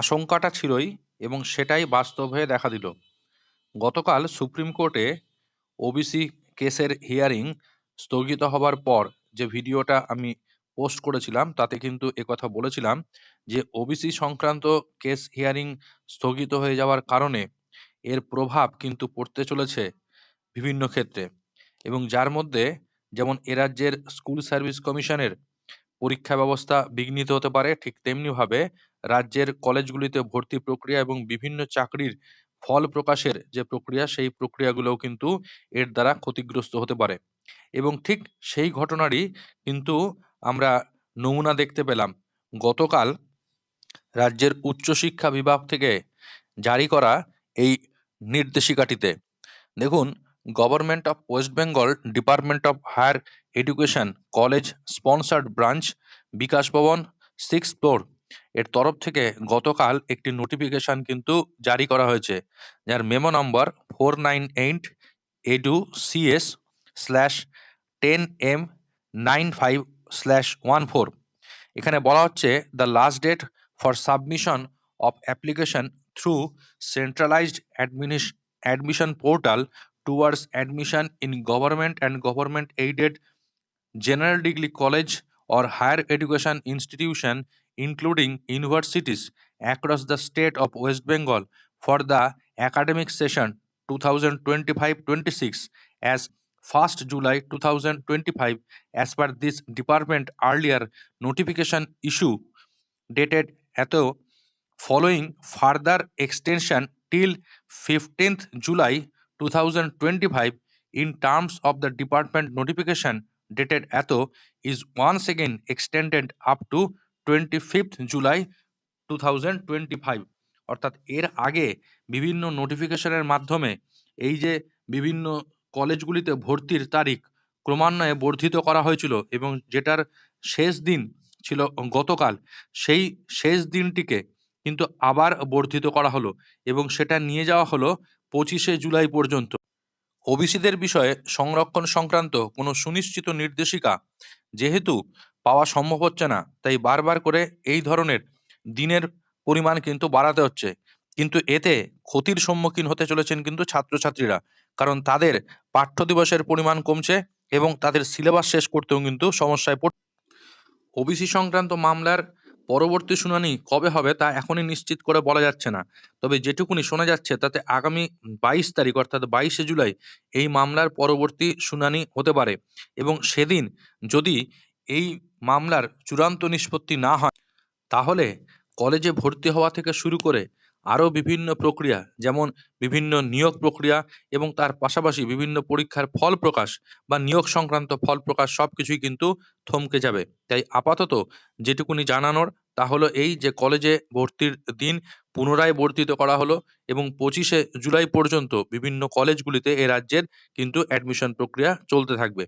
আশঙ্কাটা ছিলই এবং সেটাই বাস্তব হয়ে দেখা দিল। গতকাল সুপ্রিম কোর্টে ওবিসি কেসের হিয়ারিং স্থগিত হবার পর যে ভিডিওটা আমি পোস্ট করেছিলাম, তাতে কিন্তু একথা বলেছিলাম যে ওবিসি সংক্রান্ত কেস হিয়ারিং স্থগিত হয়ে যাওয়ার কারণে এর প্রভাব কিন্তু পড়তে চলেছে বিভিন্ন ক্ষেত্রে এবং যার মধ্যে যেমন এ রাজ্যের স্কুল সার্ভিস কমিশনের পরীক্ষা ব্যবস্থা বিঘ্নিত হতে পারে, ঠিক তেমনিভাবে রাজ্যের কলেজগুলিতে ভর্তি প্রক্রিয়া এবং বিভিন্ন চাকরির ফল প্রকাশের যে প্রক্রিয়া, সেই প্রক্রিয়াগুলোও কিন্তু এর দ্বারা ক্ষতিগ্রস্ত হতে পারে। এবং ঠিক সেই ঘটনারই কিন্তু আমরা নমুনা দেখতে পেলাম। গতকাল রাজ্যের উচ্চশিক্ষা বিভাগ থেকে জারি করা এই নির্দেশিকাটিতে। দেখুন government of West Bengal department of higher education college sponsored branch Bikash Bhavan six floor এর তরফ থেকে গতকাল একটি নোটিফিকেশন কিন্তু জারি করা হয়েছে, যার memo number four nine eight edu CS slash ten M nine five slash one four এখানে বলা হচ্ছে the last date for submission of application through centralized adminis admission portal towards admission in government and government aided general degree college or higher education institution including universities across the state of west bengal for the academic session 2025-26 as 1st july 2025 as per this department earlier notification issue dated at following further extension till 15th july 2025 in terms of the department notification dated ato is once again extended up to 25th July 2025 অর্থাৎ এর আগে বিভিন্ন নোটিফিকেশনের মাধ্যমে এই যে বিভিন্ন কলেজগুলিতে ভর্তির তারিখ ক্রমান্বয়ে বর্ধিত করা হয়েছিল এবং যেটার শেষ দিন ছিল গতকাল, সেই শেষ দিনটিকে কিন্তু আবার বর্ধিত করা হলো এবং সেটা নিয়ে যাওয়া হলো পঁচিশে জুলাই পর্যন্ত। ওবিসিদের বিষয়ে সংরক্ষণ সংক্রান্ত কোনো সুনিশ্চিত নির্দেশিকা, যেহেতু পাওয়া সম্ভব হচ্ছে না। তাই বারবার করে এই ধরনের দিনের পরিমাণ কিন্তু বাড়াতে হচ্ছে। কিন্তু এতে ক্ষতির সম্মুখীন হতে চলেছেন কিন্তু ছাত্রছাত্রীরা। কারণ তাদের পাঠ্য দিবসের পরিমাণ কমছে এবং তাদের সিলেবাস শেষ করতেও কিন্তু সমস্যায় পড়, ওবিসি সংক্রান্ত মামলার পরবর্তী শুনানি কবে হবে তা এখনই নিশ্চিত করে বলা যাচ্ছে না। তবে যেটুকুনি শোনা যাচ্ছে তাতে আগামী বাইশ তারিখ অর্থাৎ বাইশে জুলাই এই মামলার পরবর্তী শুনানি হতে পারে। এবং সেদিন যদি এই মামলার চূড়ান্ত নিষ্পত্তি না হয়, তাহলে কলেজে ভর্তি হওয়া থেকে শুরু করে আরও বিভিন্ন প্রক্রিয়া, যেমন বিভিন্ন নিয়োগ প্রক্রিয়া এবং তার পাশাপাশি বিভিন্ন পরীক্ষার ফল প্রকাশ বা নিয়োগ সংক্রান্ত ফল প্রকাশ সব কিছুই কিন্তু থমকে যাবে। তাই আপাতত যেটুকুনি জানানোর, তা হলো এই যে কলেজে ভর্তির দিন পুনরায় বর্ধিত করা হলো এবং পঁচিশে জুলাই পর্যন্ত বিভিন্ন কলেজগুলিতে এ রাজ্যের কিন্তু অ্যাডমিশন প্রক্রিয়া চলতে থাকবে।